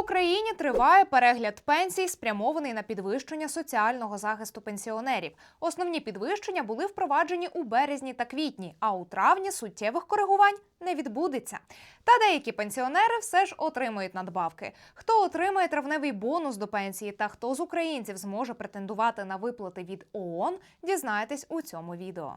Україні триває перегляд пенсій, спрямований на підвищення соціального захисту пенсіонерів. Основні підвищення були впроваджені у березні та квітні, а у травні суттєвих коригувань не відбудеться. Та деякі пенсіонери все ж отримують надбавки. Хто отримає травневий бонус до пенсії та хто з українців зможе претендувати на виплати від ООН, дізнаєтесь у цьому відео.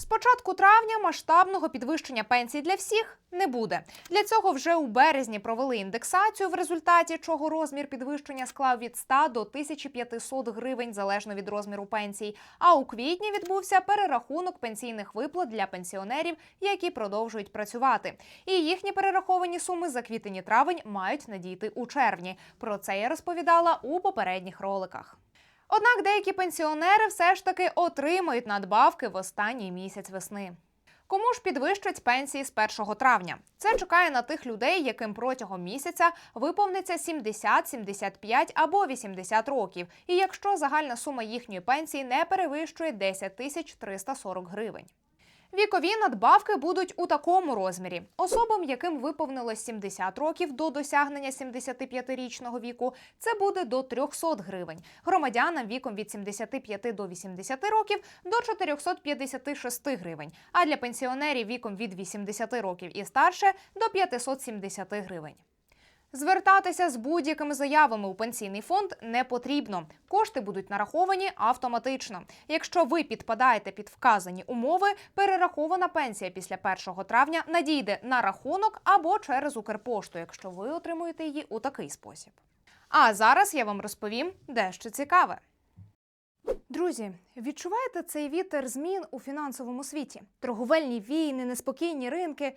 З початку травня масштабного підвищення пенсій для всіх не буде. Для цього вже у березні провели індексацію, в результаті чого розмір підвищення склав від 100 до 1500 гривень залежно від розміру пенсій. А у квітні відбувся перерахунок пенсійних виплат для пенсіонерів, які продовжують працювати. І їхні перераховані суми за квітень і травень мають надійти у червні. Про це я розповідала у попередніх роликах. Однак деякі пенсіонери все ж таки отримають надбавки в останній місяць весни. Кому ж підвищать пенсії з 1 травня? Це чекає на тих людей, яким протягом місяця виповниться 70, 75 або 80 років. І якщо загальна сума їхньої пенсії не перевищує 10 тисяч 340 гривень. Вікові надбавки будуть у такому розмірі: особам, яким виповнилось 70 років до досягнення 75-річного віку, це буде до 300 гривень. Громадянам віком від 75 до 80 років до 456 гривень. А для пенсіонерів віком від 80 років і старше до 570 гривень. Звертатися з будь-якими заявами у пенсійний фонд не потрібно. Кошти будуть нараховані автоматично. Якщо ви підпадаєте під вказані умови, перерахована пенсія після 1 травня надійде на рахунок або через Укрпошту, якщо ви отримуєте її у такий спосіб. А зараз я вам розповім дещо цікаве. Друзі, відчуваєте цей вітер змін у фінансовому світі? Торговельні війни, неспокійні ринки.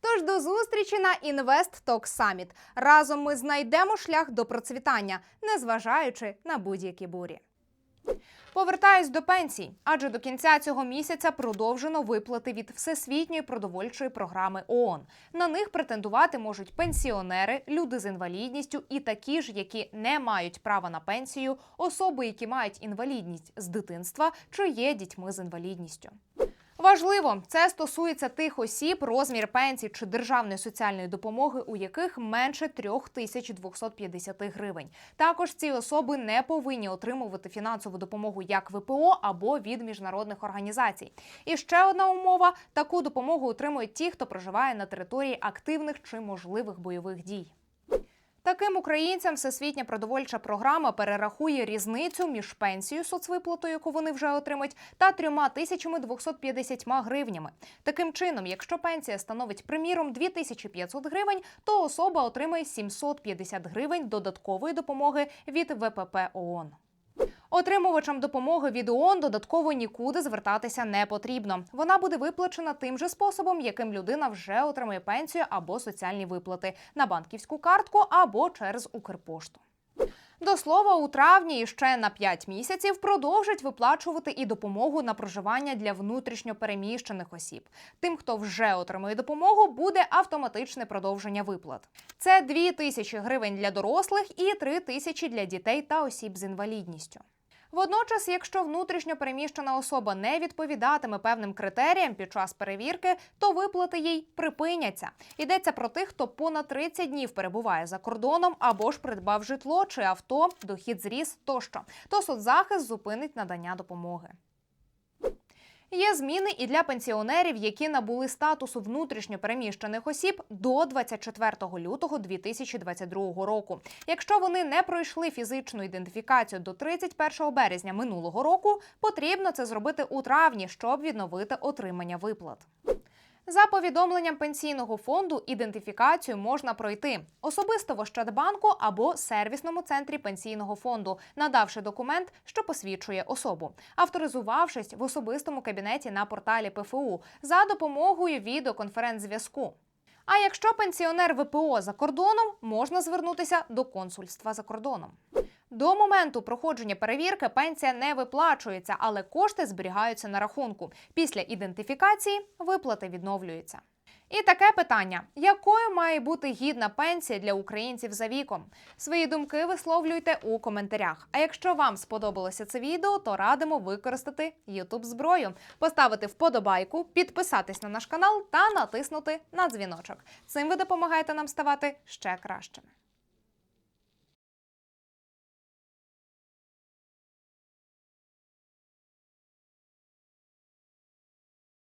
Тож до зустрічі на Invest Talk Summit. Разом ми знайдемо шлях до процвітання, незважаючи на будь-які бурі. Повертаюсь до пенсій, адже до кінця цього місяця продовжено виплати від Всесвітньої продовольчої програми ООН. На них претендувати можуть пенсіонери, люди з інвалідністю і такі ж, які не мають права на пенсію, особи, які мають інвалідність з дитинства чи є дітьми з інвалідністю. Важливо, це стосується тих осіб, розмір пенсій чи державної соціальної допомоги, у яких менше 3250 гривень. Також ці особи не повинні отримувати фінансову допомогу як ВПО або від міжнародних організацій. І ще одна умова: таку допомогу отримують ті, хто проживає на території активних чи можливих бойових дій. Таким українцям всесвітня продовольча програма перерахує різницю між пенсією соцвиплатою, яку вони вже отримають, та трьома тисячами 250 гривнями. Таким чином, якщо пенсія становить приміром 2500 гривень, то особа отримає 750 гривень додаткової допомоги від ВПП ООН. Отримувачам допомоги від ООН додатково нікуди звертатися не потрібно. Вона буде виплачена тим же способом, яким людина вже отримує пенсію або соціальні виплати на банківську картку або через Укрпошту. До слова, у травні і ще на 5 місяців продовжать виплачувати і допомогу на проживання для внутрішньо переміщених осіб. Тим, хто вже отримує допомогу, буде автоматичне продовження виплат. Це 2 тисячі гривень для дорослих і 3 тисячі для дітей та осіб з інвалідністю. Водночас, якщо внутрішньо переміщена особа не відповідатиме певним критеріям під час перевірки, то виплати їй припиняться. Йдеться про тих, хто понад 30 днів перебуває за кордоном або ж придбав житло чи авто, дохід зріс тощо. То соцзахист зупинить надання допомоги. Є зміни і для пенсіонерів, які набули статусу внутрішньо переміщених осіб до 24 лютого 2022 року. Якщо вони не пройшли фізичну ідентифікацію до 31 березня минулого року, потрібно це зробити у травні, щоб відновити отримання виплат. За повідомленням пенсійного фонду, ідентифікацію можна пройти особисто в Ощадбанку або сервісному центрі пенсійного фонду, надавши документ, що посвідчує особу, авторизувавшись в особистому кабінеті на порталі ПФУ за допомогою відеоконференц-зв'язку. А якщо пенсіонер ВПО за кордоном, можна звернутися до консульства за кордоном. До моменту проходження перевірки пенсія не виплачується, але кошти зберігаються на рахунку. Після ідентифікації виплати відновлюються. І таке питання: якою має бути гідна пенсія для українців за віком? Свої думки висловлюйте у коментарях. А якщо вам сподобалося це відео, то радимо використати youtube зброю, поставити вподобайку, підписатись на наш канал та натиснути на дзвіночок. Цим ви допомагаєте нам ставати ще кращими.